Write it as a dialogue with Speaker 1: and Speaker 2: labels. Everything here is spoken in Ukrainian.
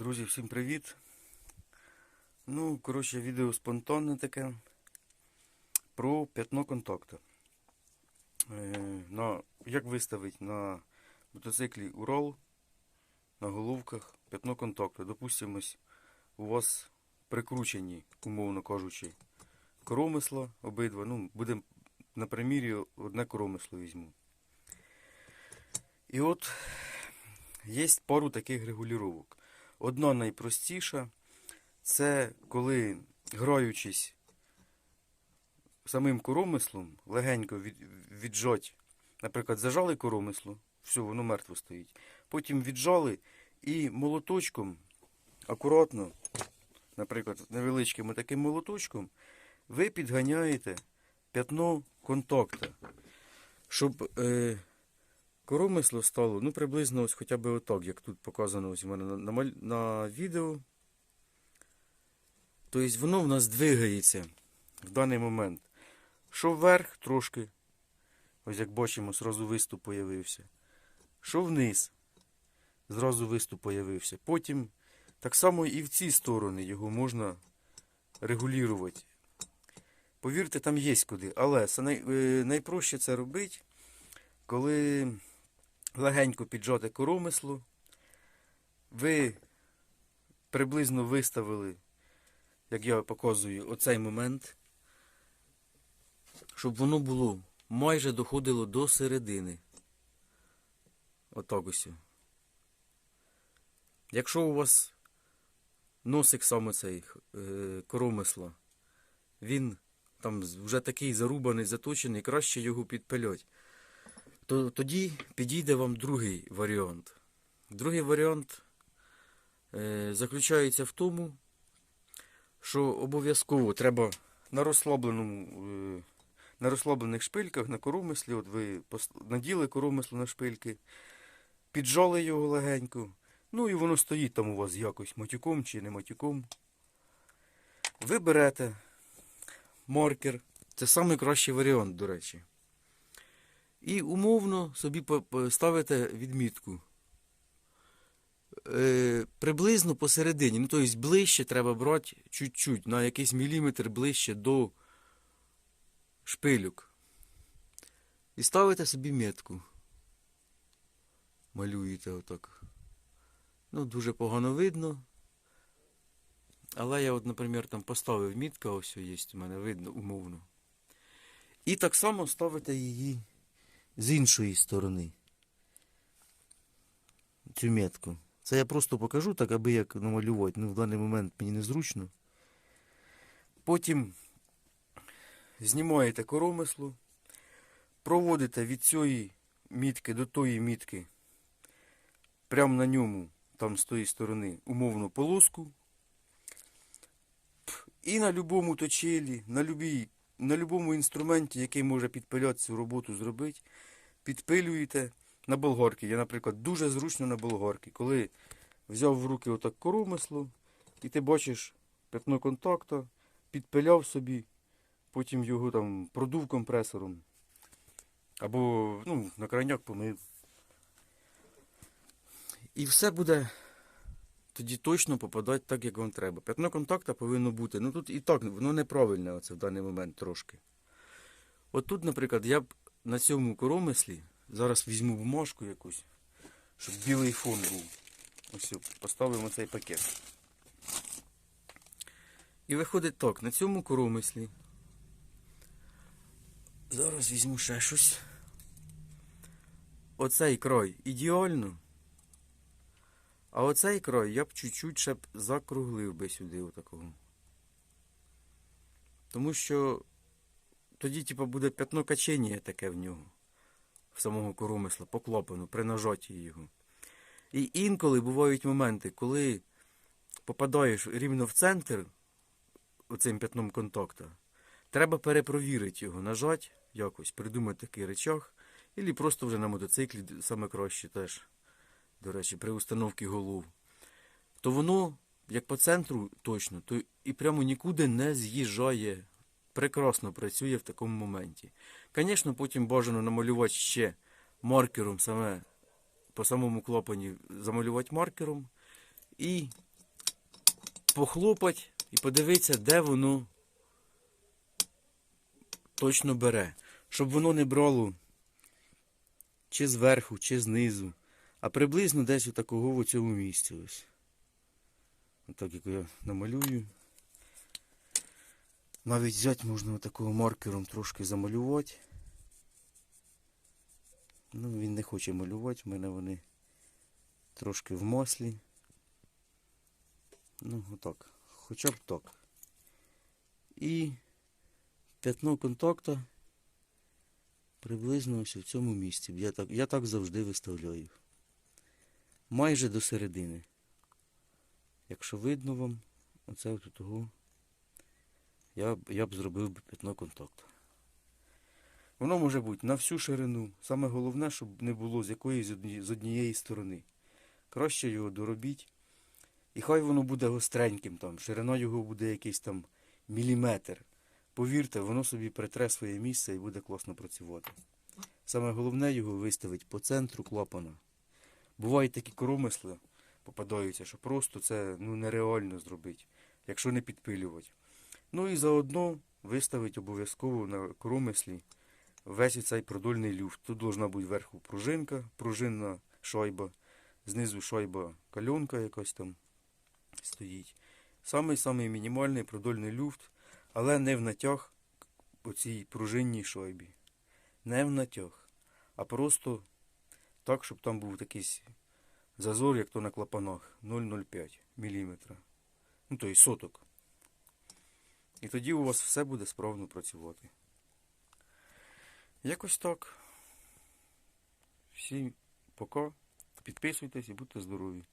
Speaker 1: Друзі, всім привіт. Ну, коротше, відео спонтанне таке про п'ятно контакта. Е, на, як виставити на мотоциклі Урал на головках п'ятно контакту. Допустимось, у вас прикручені, умовно кажучи, коромисла обидва. Ну, будемо на примірі одне коромисло візьму. І от є пару таких регулювань. Одна найпростіша це коли, граючись самим коромислом, легенько від, віджать, наприклад, зажали коромисло, все, воно мертво стоїть. Потім віджали і молоточком, акуратно, наприклад, невеличким таким молоточком, ви підганяєте п'ятно контакта, щоб е, коромисло стало ну, приблизно ось хоча б отак, як тут показано ось у мене на, на, на відео. Тобто воно в нас двигається в даний момент. Що вверх трошки, ось як бачимо, зразу виступ появився. Що вниз, зразу виступ появився. Потім так само і в ці сторони його можна регулювати. Повірте, там є куди. Але най, е, найпроще це робити, коли легенько піджати коромисло, ви приблизно виставили, як я показую, оцей момент, щоб воно було майже доходило до середини. Отак ось. Якщо у вас носик саме цей е, коромисла, він там вже такий зарубаний, заточений, краще його підпилять то тоді підійде вам другий варіант. Другий варіант е, заключається в тому, що обов'язково треба на розслабленому, е, на розслаблених шпильках, на коромислі, от ви наділи коромисло на шпильки, піджали його легенько, ну і воно стоїть там у вас якось матюком чи не матюком. Ви берете маркер. Це найкращий варіант, до речі. І умовно собі ставите відмітку. Е, приблизно посередині. Ну, тобто ближче треба брати чуть-чуть, на якийсь міліметр ближче до шпилюк. І ставите собі метку. Малюєте отак. Ну, дуже погано видно. Але я, от, наприклад, там поставив мітка, ось є у мене видно умовно. І так само ставите її з іншої сторони. Цю метку. Це я просто покажу, так аби як намалювати. Ну, в даний момент мені незручно. Потім знімаєте коромисло, проводите від цієї мітки до тої мітки, прямо на ньому, там з тої сторони, умовну полоску. І на будь-якому точилі, на любій на будь-якому інструменті, який може підпиляти цю роботу зробити, підпилюєте на болгарки. Я, наприклад, дуже зручно на болгарки. Коли взяв в руки отак коромисло, і ти бачиш п'ятно контакта, підпиляв собі, потім його там продув компресором. Або ну, на крайняк помив. І все буде тоді точно попадати так, як вам треба. П'ятно контакта повинно бути. Ну тут і так воно неправильне оце в даний момент трошки. От тут, наприклад, я б на цьому коромислі зараз візьму бумажку якусь, щоб білий фон був. Ось поставимо цей пакет. І виходить так, на цьому коромислі. Зараз візьму ще щось. Оцей край ідеально. А оцей край я б чуть-чуть ще б закруглив би сюди отакого. Тому що тоді, типа, буде п'ятно качення таке в нього. В самого коромисла, по клапану, при нажатті його. І інколи бувають моменти, коли попадаєш рівно в центр оцим п'ятном контакта, треба перепровірити його, нажати якось, придумати такий речах, і просто вже на мотоциклі саме краще теж до речі, при установці голов, то воно, як по центру точно, то і прямо нікуди не з'їжджає. Прекрасно працює в такому моменті. Звісно, потім бажано намалювати ще маркером саме, по самому клапані замалювати маркером і похлопать і подивитися, де воно точно бере. Щоб воно не брало чи зверху, чи знизу, а приблизно десь у такого в цьому місці ось. Отак як я намалюю. Навіть взяти можна такого маркером трошки замалювати. Ну, він не хоче малювати, в мене вони трошки в маслі. Ну, отак. Хоча б так. І п'ятно контакта приблизно ось в цьому місці. Я так, я так завжди виставляю. Майже до середини. Якщо видно вам, оце от того, я, б- я б зробив би п'ятно контакту. Воно може бути на всю ширину. Саме головне, щоб не було з якоїсь з одні- з однієї сторони. Краще його доробіть. І хай воно буде гостреньким там, ширина його буде якийсь там міліметр. Повірте, воно собі притре своє місце і буде класно працювати. Саме головне його виставити по центру клапана. Бувають такі коромисли, попадаються, що просто це ну, нереально зробити, якщо не підпилювати. Ну і заодно виставити обов'язково на коромислі весь цей продольний люфт. Тут должна бути вверху пружинка, пружинна шайба, знизу шайба кальонка якась там стоїть. Самий-самий мінімальний продольний люфт, але не в натяг по цій пружинній шайбі. Не в натяг, а просто так, щоб там був такий зазор, як то на клапанах 0,05 мм. Ну, тобто соток. І тоді у вас все буде справно працювати. Якось так. Всім пока. Підписуйтесь і будьте здорові.